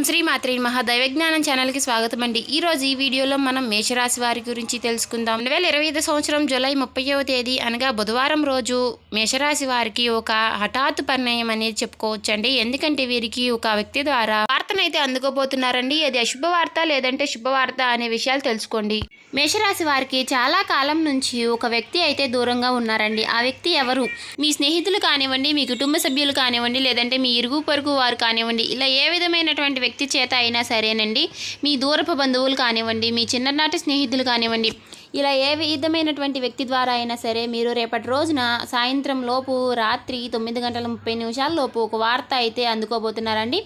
ఓం శ్రీ మాత్రి మహా దైవజ్ఞానం ఛానల్కి స్వాగతం అండి ఈ రోజు ఈ వీడియోలో మనం మేషరాశి వారి గురించి తెలుసుకుందాం. రెండు వేల ఇరవై ఐదు సంవత్సరం జూలై ముప్పైవ తేదీ అనగా బుధవారం రోజు మేషరాశి వారికి ఒక హఠాత్తు పరిణయం అనేది చెప్పుకోవచ్చండి. ఎందుకంటే వీరికి ఒక వ్యక్తి ద్వారా వార్తనైతే అందుకోబోతున్నారండి. అది అశుభ వార్త లేదంటే శుభవార్త అనే విషయాలు తెలుసుకోండి. మేషరాశి వారికి చాలా కాలం నుంచి ఒక వ్యక్తి అయితే దూరంగా ఉన్నారండి. ఆ వ్యక్తి ఎవరు? మీ స్నేహితులు కానివ్వండి మీ కుటుంబ సభ్యులు కానివ్వండి లేదంటే మీ ఇరుగు పొరుగు వారు కానివ్వండి ఇలా ఏ విధమైనటువంటి వ్యక్తి చేత అయినా సరేనండి. మీ దూరపు బంధువులు కానివ్వండి మీ చిన్ననాటి స్నేహితులు కానివ్వండి ఇలా ఏ విధమైనటువంటి వ్యక్తి ద్వారా అయినా సరే మీరు రేపటి రోజున సాయంత్రం లోపు రాత్రి తొమ్మిది గంటల ముప్పై నిమిషాల లోపు ఒక వార్త అయితే అందుకోబోతున్నారండి.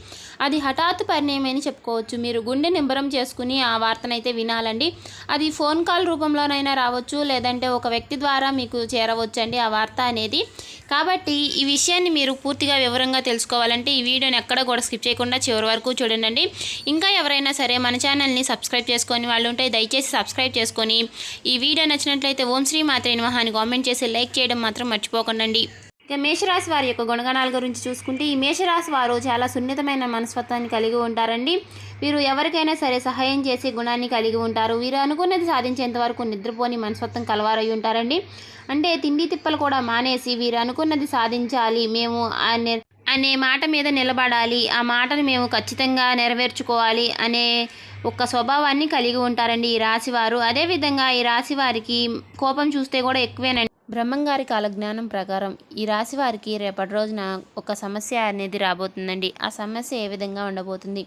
అది హఠాత్తు పరిణయం అని చెప్పుకోవచ్చు. మీరు గుండె నింబరం చేసుకుని ఆ వార్తనైతే వినాలండి. అది ఫోన్ కాల్ రూపంలోనైనా రావచ్చు లేదంటే ఒక వ్యక్తి ద్వారా మీకు చేరవచ్చండి ఆ వార్త అనేది. కాబట్టి ఈ విషయాన్ని మీరు పూర్తిగా వివరంగా తెలుసుకోవాలంటే ఈ వీడియోని ఎక్కడ కూడా స్కిప్ చేయకుండా చివరి వరకు చూడండి. ఇంకా ఎవరైనా సరే మన ఛానల్ని సబ్స్క్రైబ్ చేసుకొని వాళ్ళు ఉంటే దయచేసి సబ్స్క్రైబ్ చేసుకొని ఈ వీడియో నచ్చినట్లయితే ఓం శ్రీ మాత్రే నమః కామెంట్ చేసి లైక్ చేయడం మాత్రం మర్చిపోకండి ఇక మేషరాశి వారి యొక్క గుణగణాల గురించి చూసుకుంటే ఈ మేషరాశి వారు చాలా సున్నితమైన మనస్తత్వాన్ని కలిగి ఉంటారండి. వీరు ఎవరికైనా సరే సహాయం చేసే గుణాన్ని కలిగి ఉంటారు. వీరు అనుకున్నది సాధించేంత వరకు నిద్రపోని మనస్తత్వం కలవారై ఉంటారండి. అంటే తిండి తిప్పలు కూడా మానేసి వీరు అనుకున్నది సాధించాలి మేము ఆ అనే మాట మీద నిలబడాలి. ఆ మాటను మేము ఖచ్చితంగా నెరవేర్చుకోవాలి అనే ఒక స్వభావాన్ని కలిగి ఉంటారండి ఈ రాశివారు. అదేవిధంగా ఈ రాశి వారికి కోపం చూస్తే కూడా ఎక్కువేనండి. బ్రహ్మంగారి కాలజ్ఞానం ప్రకారం ఈ రాశి వారికి రేపటి రోజున ఒక సమస్య అనేది రాబోతుందండి. ఆ సమస్య ఏ విధంగా ఉండబోతుంది?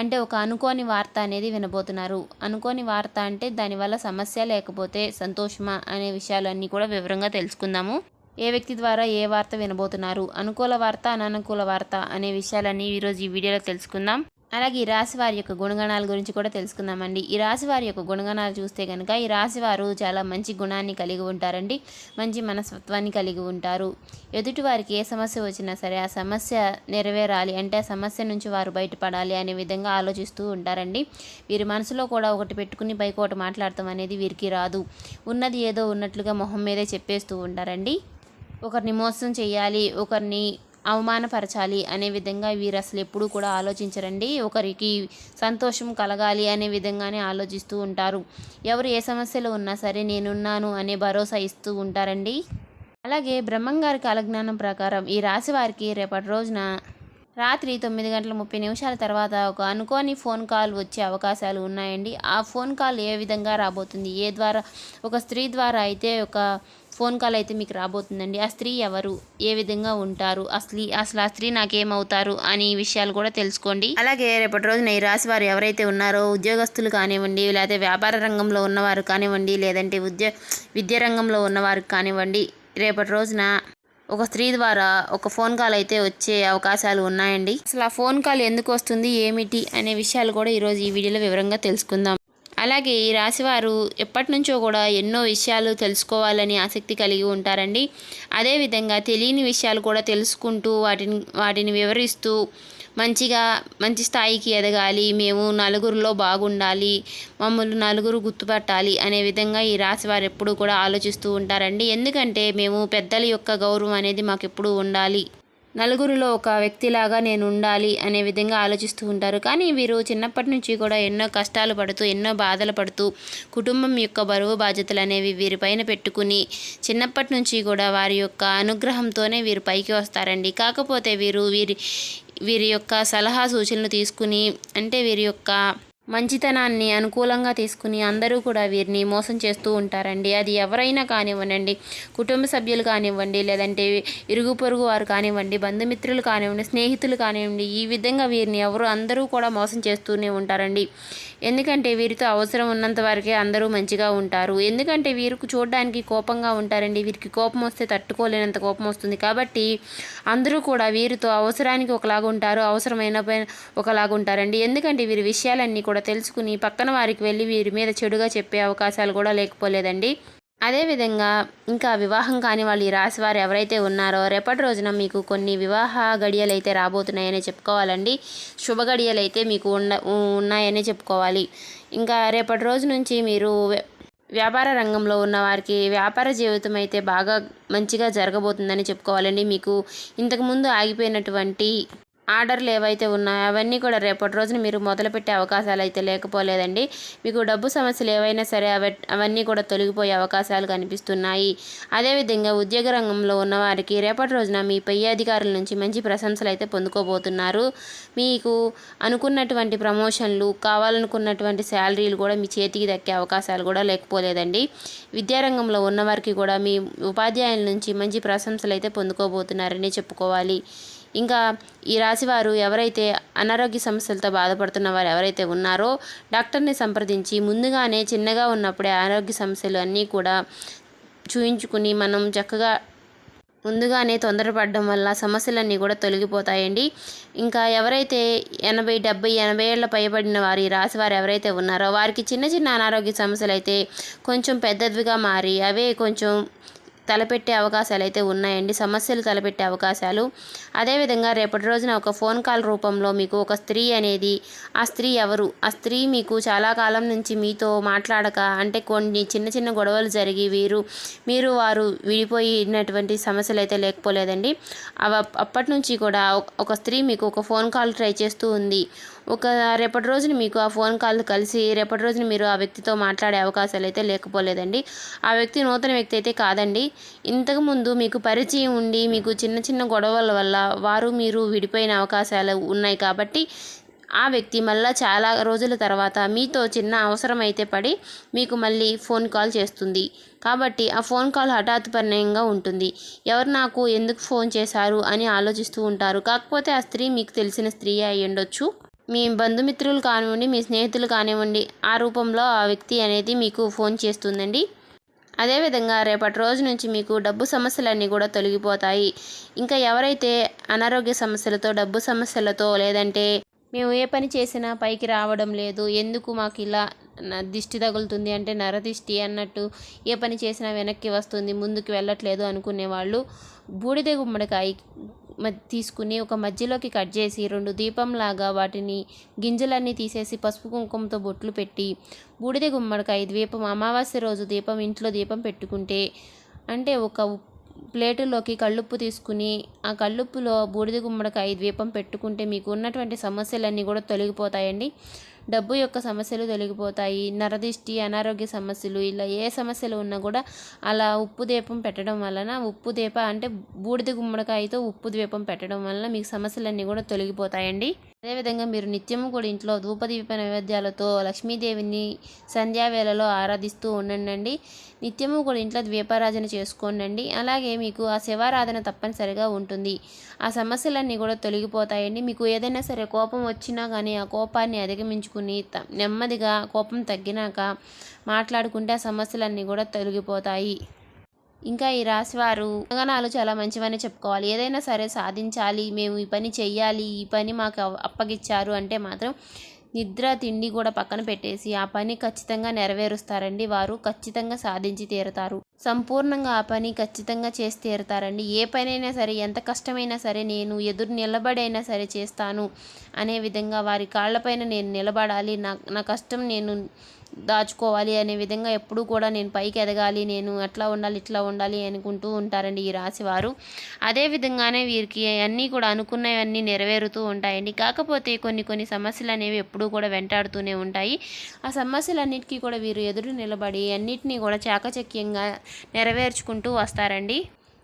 అంటే ఒక అనుకోని వార్త అనేది వినబోతున్నారు. అనుకోని వార్త అంటే దానివల్ల సమస్య లేకపోతే సంతోషమా అనే విషయాలన్నీ కూడా వివరంగా తెలుసుకుందాము. ఏ వ్యక్తి ద్వారా ఏ వార్త వినబోతున్నారు? అనుకూల వార్త అననుకూల వార్త అనే విషయాలన్నీ ఈరోజు ఈ వీడియోలో తెలుసుకుందాం. అలాగే ఈ రాశి వారి యొక్క గుణగణాల గురించి కూడా తెలుసుకుందామండి. ఈ రాశి వారి యొక్క గుణగణాలు చూస్తే కనుక ఈ రాశి వారు చాలా మంచి గుణాన్ని కలిగి ఉంటారండి. మంచి మనస్తత్వాన్ని కలిగి ఉంటారు. ఎదుటి వారికి ఏ సమస్య వచ్చినా సరే ఆ సమస్య నెరవేరాలి. అంటే ఆ సమస్య నుంచి వారు బయటపడాలి అనే విధంగా ఆలోచిస్తూ ఉంటారండి. వీరి మనసులో కూడా ఒకటి పెట్టుకుని పైకి ఒకటి మాట్లాడటం అనేది వీరికి రాదు. ఉన్నది ఏదో ఉన్నట్లుగా మొహం మీదే చెప్పేస్తూ ఉంటారండి. ఒకరిని మోసం చేయాలి ఒకరిని అవమానపరచాలి అనే విధంగా వీరు అసలు ఎప్పుడూ కూడా ఆలోచించరండి. ఒకరికి సంతోషం కలగాలి అనే విధంగానే ఆలోచిస్తూ ఉంటారు. ఎవరు ఏ సమస్యలు ఉన్నా సరే నేనున్నాను అనే భరోసా ఇస్తూ ఉంటారండి. అలాగే బ్రహ్మంగారి కాలజ్ఞానం ప్రకారం ఈ రాశి వారికి రేపటి రోజున రాత్రి తొమ్మిది గంటల ముప్పై నిమిషాల తర్వాత ఒక అనుకోని ఫోన్ కాల్ వచ్చే అవకాశాలు ఉన్నాయండి. ఆ ఫోన్ కాల్ ఏ విధంగా రాబోతుంది? ఏ ద్వారా? ఒక స్త్రీ ద్వారా అయితే ఒక ఫోన్ కాల్ అయితే మీకు రాబోతుందండి. ఆ స్త్రీ ఎవరు? ఏ విధంగా ఉంటారు? అసలు అసలు ఆ స్త్రీ నాకేమవుతారు? అని విషయాలు కూడా తెలుసుకోండి. అలాగే రేపటి రోజున ఈ రాశి వారు ఎవరైతే ఉన్నారో ఉద్యోగస్తులు కానివ్వండి లేకపోతే వ్యాపార రంగంలో ఉన్నవారు కానివ్వండి లేదంటే ఉద్యో విద్యా రంగంలో ఉన్నవారు కానివ్వండి రేపటి రోజున ఒక స్త్రీ ద్వారా ఒక ఫోన్ కాల్ అయితే వచ్చే అవకాశాలు ఉన్నాయండి. అసలు ఆ ఫోన్ కాల్ ఎందుకు వస్తుంది ఏమిటి అనే విషయాలు కూడా ఈరోజు ఈ వీడియోలో వివరంగా తెలుసుకుందాం. అలాగే ఈ రాశివారు ఎప్పటి నుంచో కూడా ఎన్నో విషయాలు తెలుసుకోవాలని ఆసక్తి కలిగి ఉంటారండి. అదేవిధంగా తెలియని విషయాలు కూడా తెలుసుకుంటూ వాటిని వాటిని వివరిస్తూ మంచిగా మంచి స్థాయికి ఎదగాలి మేము నలుగురిలో బాగుండాలి మమ్మల్ని నలుగురు గుర్తుపట్టాలి అనే విధంగా ఈ రాశి వారు ఎప్పుడూ కూడా ఆలోచిస్తూ ఉంటారండి. ఎందుకంటే మేము పెద్దల యొక్క గౌరవం అనేది మాకు ఎప్పుడూ ఉండాలి. నలుగురిలో ఒక వ్యక్తిలాగా నేను ఉండాలి అనే విధంగా ఆలోచిస్తూ ఉంటారు. కానీ వీరు చిన్నప్పటి నుంచి కూడా ఎన్నో కష్టాలు పడుతూ ఎన్నో బాధలు పడుతూ కుటుంబం యొక్క బరువు బాధ్యతలు అనేవి వీరిపైన పెట్టుకుని చిన్నప్పటి నుంచి కూడా వారి యొక్క అనుగ్రహంతోనే వీరు పైకి వస్తారండి. కాకపోతే వీరు వీరి వీరి యొక్క సలహా సూచనలు తీసుకుని అంటే వీరి యొక్క మంచితనాన్ని అనుకూలంగా తీసుకుని అందరూ కూడా వీరిని మోసం చేస్తూ ఉంటారండి. అది ఎవరైనా కానివ్వండి కుటుంబ సభ్యులు కానివ్వండి లేదంటే ఇరుగు పొరుగు వారు కానివ్వండి బంధుమిత్రులు కానివ్వండి స్నేహితులు కానివ్వండి ఈ విధంగా వీరిని ఎవరు అందరూ కూడా మోసం చేస్తూనే ఉంటారండి. ఎందుకంటే వీరితో అవసరం ఉన్నంత వరకే అందరూ మంచిగా ఉంటారు. ఎందుకంటే వీరికి చూడడానికి కోపంగా ఉంటారండి. వీరికి కోపం వస్తే తట్టుకోలేనంత కోపం వస్తుంది. కాబట్టి అందరూ కూడా వీరితో అవసరానికి ఒకలాగా ఉంటారు అవసరమైన పైన ఒకలాగా ఉంటారండి. ఎందుకంటే వీరి విషయాలన్నీ కూడా తెలుసుకుని పక్కన వారికి వెళ్ళి వీరి మీద చెడుగా చెప్పే అవకాశాలు కూడా లేకపోలేదండి. అదేవిధంగా ఇంకా వివాహం కాని వాళ్ళు ఈ రాశి వారు ఎవరైతే ఉన్నారో రేపటి రోజున మీకు కొన్ని వివాహ గడియలు అయితే రాబోతున్నాయని చెప్పుకోవాలండి. శుభ గడియలు అయితే మీకు ఉన్న ఉన్నాయని చెప్పుకోవాలి. ఇంకా రేపటి రోజు నుంచి మీరు వ్యాపార రంగంలో ఉన్న వారికి వ్యాపార జీవితం అయితే బాగా మంచిగా జరగబోతుందని చెప్పుకోవాలండి. మీకు ఇంతకుముందు ఆగిపోయినటువంటి ఆర్డర్లు ఏవైతే ఉన్నాయో అవన్నీ కూడా రేపటి రోజున మీరు మొదలుపెట్టే అవకాశాలు అయితే లేకపోలేదండి. మీకు డబ్బు సమస్యలు ఏవైనా సరే అవన్నీ కూడా తొలగిపోయే అవకాశాలు కనిపిస్తున్నాయి. అదేవిధంగా ఉద్యోగ రంగంలో ఉన్నవారికి రేపటి రోజున మీ పై అధికారుల నుంచి మంచి ప్రశంసలు అయితే పొందుకోబోతున్నారు. మీకు అనుకున్నటువంటి ప్రమోషన్లు కావాలనుకున్నటువంటి శాలరీలు కూడా మీ చేతికి దక్కే అవకాశాలు కూడా లేకపోలేదండి. విద్యారంగంలో ఉన్నవారికి కూడా మీ ఉపాధ్యాయుల నుంచి మంచి ప్రశంసలు అయితే పొందుకోబోతున్నారని చెప్పుకోవాలి. ఇంకా ఈ రాశివారు ఎవరైతే అనారోగ్య సమస్యలతో బాధపడుతున్న వారు ఎవరైతే ఉన్నారో డాక్టర్ని సంప్రదించి ముందుగానే చిన్నగా ఉన్నప్పుడే ఆరోగ్య సమస్యలు అన్నీ కూడా చూయించుకుని మనం చక్కగా ముందుగానే తొందరపడడం వల్ల సమస్యలన్నీ కూడా తొలగిపోతాయండి. ఇంకా ఎవరైతే ఎనభై డెబ్బై ఎనభై ఏళ్ళ పైబడిన వారి రాశి వారు ఎవరైతే ఉన్నారో వారికి చిన్న చిన్న అనారోగ్య సమస్యలు అయితే కొంచెం పెద్దదిగా మారి అవే కొంచెం తలపెట్టే అవకాశాలు అయితే ఉన్నాయండి. సమస్యలు తలపెట్టే అవకాశాలు. అదేవిధంగా రేపటి రోజున ఒక ఫోన్ కాల్ రూపంలో మీకు ఒక స్త్రీ అనేది ఆ స్త్రీ ఎవరు? ఆ స్త్రీ మీకు చాలా కాలం నుంచి మీతో మాట్లాడక అంటే కొన్ని చిన్న చిన్న గొడవలు జరిగి వీరు మీరు వారు విడిపోయినటువంటి సమస్యలు అయితే లేకపోలేదండి. అవ అప్పటి నుంచి కూడా ఒక స్త్రీ మీకు ఒక ఫోన్ కాల్ ట్రై చేస్తూ ఉంది. ఒక రేపటి రోజున మీకు ఆ ఫోన్ కాల్ కలిసి రేపటి రోజున మీరు ఆ వ్యక్తితో మాట్లాడే అవకాశాలు అయితే లేకపోలేదండి. ఆ వ్యక్తి నూతన వ్యక్తి అయితే కాదండి. ఇంతకుముందు మీకు పరిచయం ఉండి మీకు చిన్న చిన్న గొడవల వల్ల వారు మీరు విడిపోయిన అవకాశాలు ఉన్నాయి కాబట్టి ఆ వ్యక్తి మళ్ళీ చాలా రోజుల తర్వాత మీతో చిన్న అవసరం అయితే పడి మీకు మళ్ళీ ఫోన్ కాల్ చేస్తుంది. కాబట్టి ఆ ఫోన్ కాల్ హఠాత్పర్యంగా ఉంటుంది. ఎవరు నాకు ఎందుకు ఫోన్ చేశారు అని ఆలోచిస్తూ ఉంటారు. కాకపోతే ఆ స్త్రీ మీకు తెలిసిన స్త్రీ అయి ఉండొచ్చు మీ బంధుమిత్రులు కానివ్వండి మీ స్నేహితులు కానివ్వండి ఆ రూపంలో ఆ వ్యక్తి అనేది మీకు ఫోన్ చేస్తుందండి. అదేవిధంగా రేపటి రోజు నుంచి మీకు డబ్బు సమస్యలన్నీ కూడా తొలగిపోతాయి. ఇంకా ఎవరైతే అనారోగ్య సమస్యలతో డబ్బు సమస్యలతో లేదంటే మేము ఏ పని చేసినా పైకి రావడం లేదు ఎందుకు మాకు ఇలా దిష్టి తగులుతుంది అంటే నరదిష్టి అన్నట్టు ఏ పని చేసినా వెనక్కి వస్తుంది ముందుకు వెళ్ళట్లేదు అనుకునేవాళ్ళు బూడిద గుమ్మడికాయ తీసుకుని ఒక మధ్యలోకి కట్ చేసి రెండు దీపంలాగా వాటిని గింజలన్నీ తీసేసి పసుపు కుంకుమతో బొట్లు పెట్టి బూడిద గుమ్మడికాయ దీపం అమావాస్య రోజు దీపం ఇంట్లో దీపం పెట్టుకుంటే అంటే ఒక ప్లేటులోకి కళ్ళుప్పు తీసుకుని ఆ కళ్ళుప్పులో బూడిద గుమ్మడికాయ దీపం పెట్టుకుంటే మీకు ఉన్నటువంటి సమస్యలన్నీ కూడా తొలగిపోతాయండి. డబ్బు యొక్క సమస్యలు తొలగిపోతాయి నరదిష్టి అనారోగ్య సమస్యలు ఇలా ఏ సమస్యలు ఉన్నా కూడా అలా ఉప్పు దీపం పెట్టడం వలన ఉప్పు దీప అంటే బూడిద గుమ్మడికాయతో ఉప్పు దీపం పెట్టడం వలన మీకు సమస్యలన్నీ కూడా తొలగిపోతాయండి. అదేవిధంగా మీరు నిత్యము కూడా ఇంట్లో ధూపదీప నైవేద్యాలతో లక్ష్మీదేవిని సంధ్యావేళలో ఆరాధిస్తూ ఉండండి. నిత్యము కూడా ఇంట్లో ద్వీపారాధన చేసుకోండి అలాగే మీకు ఆ శివారాధన తప్పనిసరిగా ఉంటుంది. ఆ సమస్యలన్నీ కూడా తొలగిపోతాయండి. మీకు ఏదైనా సరే కోపం వచ్చినా కానీ ఆ కోపాన్ని అధిగమించుకుని నెమ్మదిగా కోపం తగ్గినాక మాట్లాడుకుంటే ఆ సమస్యలన్నీ కూడా తొలగిపోతాయి. ఇంకా ఈ రాశివారు తెలంగాణలో చాలా మంచివని చెప్పుకోవాలి. ఏదైనా సరే సాధించాలి మేము ఈ పని చెయ్యాలి ఈ పని మాకు అప్పగిచ్చారు అంటే మాత్రం నిద్ర తిండి కూడా పక్కన పెట్టేసి ఆ పని ఖచ్చితంగా నెరవేరుస్తారండి. వారు ఖచ్చితంగా సాధించి తీరుతారు. సంపూర్ణంగా ఆ పని ఖచ్చితంగా చేసి తీరుతారండి. ఏ పనైనా సరే ఎంత కష్టమైనా సరే నేను ఎదురు నిలబడైనా సరే చేస్తాను అనే విధంగా వారి కాళ్ళపైన నేను నిలబడాలి. నా నా కష్టం నేను దాచుకోవాలి అనే విధంగా ఎప్పుడూ కూడా నేను పైకి ఎదగాలి నేను అట్లా ఉండాలి ఇట్లా ఉండాలి అనుకుంటూ ఉంటారండి ఈ రాశి వారు అదే విధంగానే వీరికి అన్నీ కూడా అనుకున్నవన్నీ నెరవేరుతూ ఉంటాయండి. కాకపోతే కొన్ని కొన్ని సమస్యలు అనేవి ఎప్పుడూ కూడా వెంటాడుతూనే ఉంటాయి. ఆ సమస్యలన్నిటికీ కూడా వీరు ఎదురు నిలబడి అన్నిటినీ కూడా చాకచక్యంగా నెరవేర్చుకుంటూ వస్తారండి.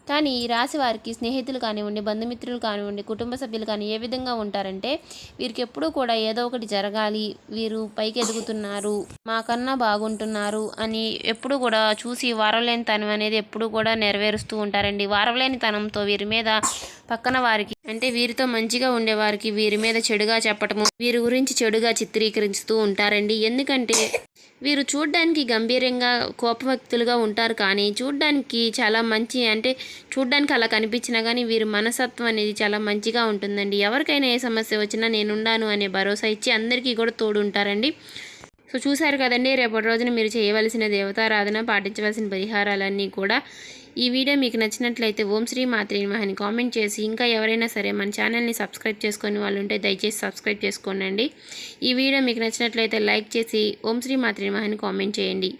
కానీ ఈ రాశి వారికి స్నేహితులు కానివ్వండి బంధుమిత్రులు కానివ్వండి కుటుంబ సభ్యులు కానీ ఏ విధంగా ఉంటారంటే వీరికి ఎప్పుడూ కూడా ఏదో ఒకటి జరగాలి. వీరు పైకి ఎదుగుతున్నారు మాకన్నా బాగుంటున్నారు అని ఎప్పుడు కూడా చూసి వారలేని తనం అనేది ఎప్పుడు కూడా నెరవేరుస్తూ ఉంటారండి. వారలేని తనంతో వీరి మీద పక్కన వారికి అంటే వీరితో మంచిగా ఉండేవారికి వీరి మీద చెడుగా చెప్పటము వీరి గురించి చెడుగా చిత్రీకరిస్తూ ఉంటారండి. ఎందుకంటే వీరు చూడ్డానికి గంభీరంగా కోపవ్యక్తులుగా ఉంటారు కానీ చూడ్డానికి చాలా మంచి అంటే చూడ్డానికి అలా కనిపించినా కానీ వీరి మనసత్వం అనేది చాలా మంచిగా ఉంటుందండి. ఎవరికైనా ఏ సమస్య వచ్చినా నేనుండాను అనే భరోసా ఇచ్చి అందరికీ కూడా తోడు ఉంటారండి సో చూశారు కదండి రేపటి రోజున మీరు చేయవలసిన దేవతారాధన పాటించవలసిన పరిహారాలన్నీ కూడా ఈ వీడియో మీకు నచ్చినట్లయితే ఓం శ్రీ మాత్రి అని కామెంట్ చేసి ఇంకా ఎవరైనా సరే మన ఛానల్ని సబ్స్క్రైబ్ చేసుకొని వాళ్ళు ఉంటే దయచేసి సబ్స్క్రైబ్ చేసుకోండి ఈ వీడియో మీకు నచ్చినట్లయితే లైక్ చేసి ఓం శ్రీ మాత్రి అని కామెంట్ చేయండి.